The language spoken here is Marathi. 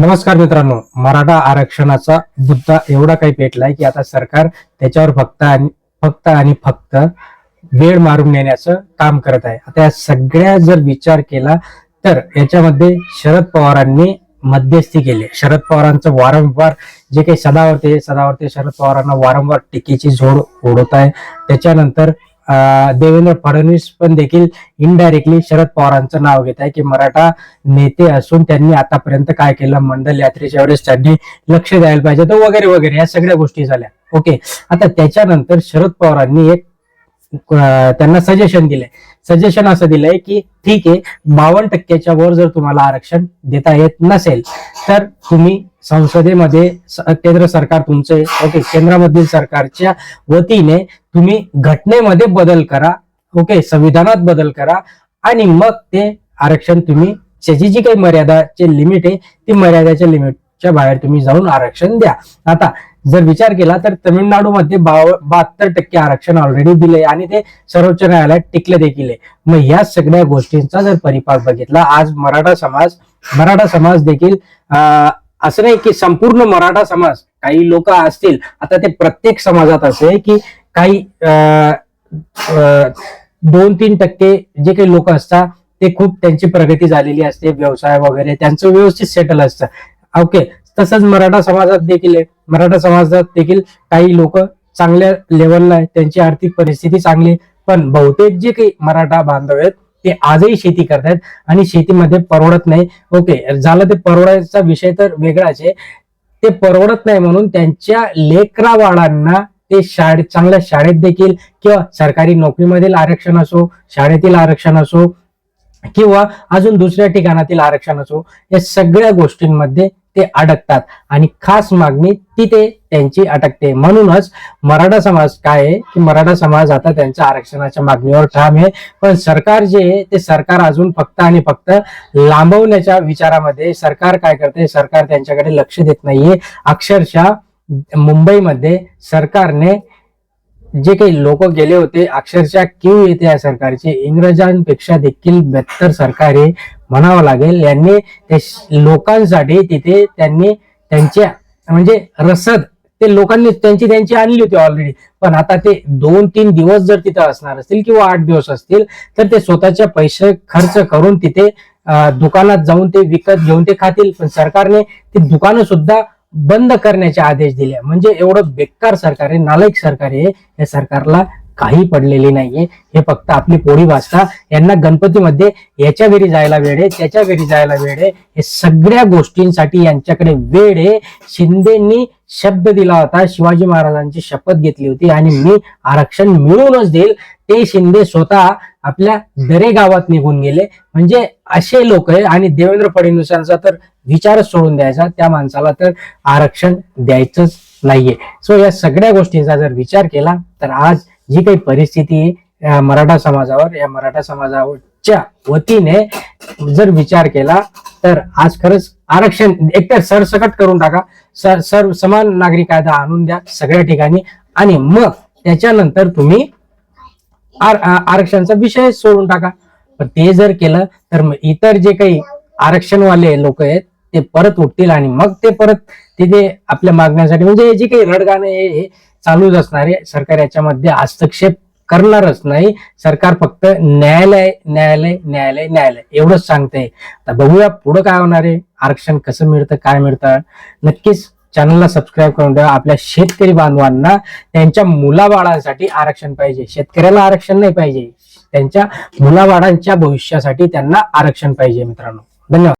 नमस्कार मित्रांनो मराठा आरक्षणाचा मुद्दा एवढा काही पेटलाय की आता सरकार त्याच्यावर फक्त आणि फक्त आणि फक्त वेळ मारून नेण्याचं काम करत आहे. आता या सगळ्या जर विचार केला तर याच्यामध्ये शरद पवारांनी मध्यस्थी केली. शरद पवारांचं वारंवार जे काही सदावर्ते सदावर्ते शरद पवारांना वारंवार टीकेची झोड ओढवत आहे त्याच्यानंतर देवेंद्र फडणवीस पण देखील इनडायरेक्टली शरद पवारांचं नाव घेत आहे की मराठा नेते असून त्यांनी आतापर्यंत काय केलं? मंडल यात्रेच्या वेळेस त्यांनी लक्ष द्यायला पाहिजे तर वगैरे वगैरे. या सगळ्या गोष्टी झाल्या. ओके आता त्याच्यानंतर शरद पवारांनी एक त्यांना सजेशन दिलंय. सजेशन असं दिलंय की ठीक आहे बावन्न टक्क्याच्या वर जर तुम्हाला आरक्षण देता येत नसेल तर तुम्ही संसदेमध्ये केंद्र सरकार तुमचे ओके केंद्रामधील सरकारच्या वतीने तुम्ही घटनेमध्ये बदल करा ओके संविधानात बदल करा आणि मग ते आरक्षण तुम्ही त्याची जी काही मर्यादाचे लिमिट आहे ती मर्यादाच्या लिमिटच्या बाहेर तुम्ही जाऊन आरक्षण द्या. आता जर विचार केला तर तामिळनाडूमध्ये बहात्तर टक्के आरक्षण ऑलरेडी दिले आणि ते सर्वोच्च न्यायालयात टिकले देखील आहे. मग ह्या सगळ्या गोष्टींचा जर परिपाक बघितला आज मराठा समाज मराठा समाज देखील असं नाही की संपूर्ण मराठा समाज काही लोक असतील आता ते प्रत्येक समाजात असे की काही अं, अं, दोन तीन टक्के जे काही लोक असतात ते खूप त्यांची प्रगती झालेली असते व्यवसाय वगैरे त्यांचं व्यवस्थित सेटल असतं ओके तसंच मराठा समाजात देखील आहे मराठा समाजात देखील काही लोक चांगल्या लेवलला आहे त्यांची आर्थिक परिस्थिती चांगली आहे. पण बहुतेक जे काही मराठा बांधव आहेत ते आजही शेती करतायत आणि शेतीमध्ये परवडत नाही. ओके झालं ते परवडायचा विषय तर वेगळाच आहे. ते परवडत नाही म्हणून त्यांच्या लेकरा बाळांना ते शाळेत चांगल्या शाळेत देखील किंवा सरकारी नोकरीमधील आरक्षण असो शाळेतील आरक्षण असो किंवा अजून दुसऱ्या ठिकाणातील आरक्षण असो या सगळ्या गोष्टींमध्ये ते अडकतात. आणि खास मागणी तिथे त्यांची अटकते. म्हणूनच मराठा समाज काय आहे की मराठा समाज आता त्यांच्या आरक्षणाच्या मागणीवर ठाम आहे. पण सरकार जे आहे ते सरकार अजून फक्त आणि फक्त लांबवण्याच्या विचारामध्ये सरकार काय करते? सरकार त्यांच्याकडे लक्ष देत नाहीये. अक्षरशः मुंबईमध्ये सरकारने जे काही लोक गेले होते अक्षरशः क्यू येते या सरकारचे इंग्रजांपेक्षा देखील बेहतर सरकार हे म्हणावं लागेल. यांनी ते लोकांसाठी तिथे त्यांनी त्यांच्या म्हणजे रसद ते लोकांनी त्यांची त्यांची आणली होती ऑलरेडी पण आता ते दोन तीन दिवस जर तिथे असणार असतील किंवा आठ दिवस असतील तर ते स्वतःच्या पैसे खर्च करून तिथे दुकानात जाऊन ते विकत घेऊन ते खातील. पण सरकारने ते दुकानं सुद्धा बंद करण्याचे आदेश दिले. म्हणजे एवढं बेकार सरकार आहे नालायक सरकार आहे. या सरकारला काही पडलेली नाहीये. हे फक्त आपली पोळी वाचता. यांना गणपतीमध्ये याच्या घरी जायला वेळ आहे त्याच्या घरी जायला वेळ आहे. हे सगळ्या गोष्टींसाठी यांच्याकडे वेळ आहे. शिंदेनी शब्द दिला होता शिवाजी महाराजांची शपथ घेतली होती आणि मी आरक्षण मिळूनच देईल. ते शिंदे स्वतः आपल्या दरे गावात निघून गेले. म्हणजे असे लोक आहे आणि देवेंद्र फडणवीसांचा तर विचारच सोडून द्यायचा त्या माणसाला तर आरक्षण द्यायचंच नाहीये. सो या सगळ्या गोष्टींचा जर विचार केला तर आज जी काही परिस्थिती आहे या मराठा समाजावर या मराठा समाजाच्या वतीने जर विचार केला तर आज खरंच आरक्षण एकतर सरसकट करून टाका सर सर समान नागरिक कायदा आणून द्या सगळ्या ठिकाणी. आणि मग त्याच्यानंतर तुम्ही आरक्षणचा विषय सोडून टाका. पण ते जर केलं तर मग इतर जे काही आरक्षणवाले लोक आहेत ते परत उठतील आणि मग ते परत तिथे आपल्या मागण्यासाठी म्हणजे जे काही रडगाणं हे चालूच असणार आहे. सरकार याच्यामध्ये हस्तक्षेप करणारच नाही. सरकार फक्त न्यायालय न्यायालय न्यायालय न्यायालय एवढंच सांगते आता बघूया पुढं काय होणार आहे. आरक्षण कसं मिळतं काय मिळतं. नक्कीच चॅनलला सबस्क्राईब करून ठेवा. आपल्या शेतकरी बांधवांना त्यांच्या मुलाबाळांसाठी आरक्षण पाहिजे. शेतकऱ्याला आरक्षण नाही पाहिजे. त्यांच्या मुलाबाळांच्या भविष्यासाठी त्यांना आरक्षण पाहिजे मित्रांनो. धन्यवाद.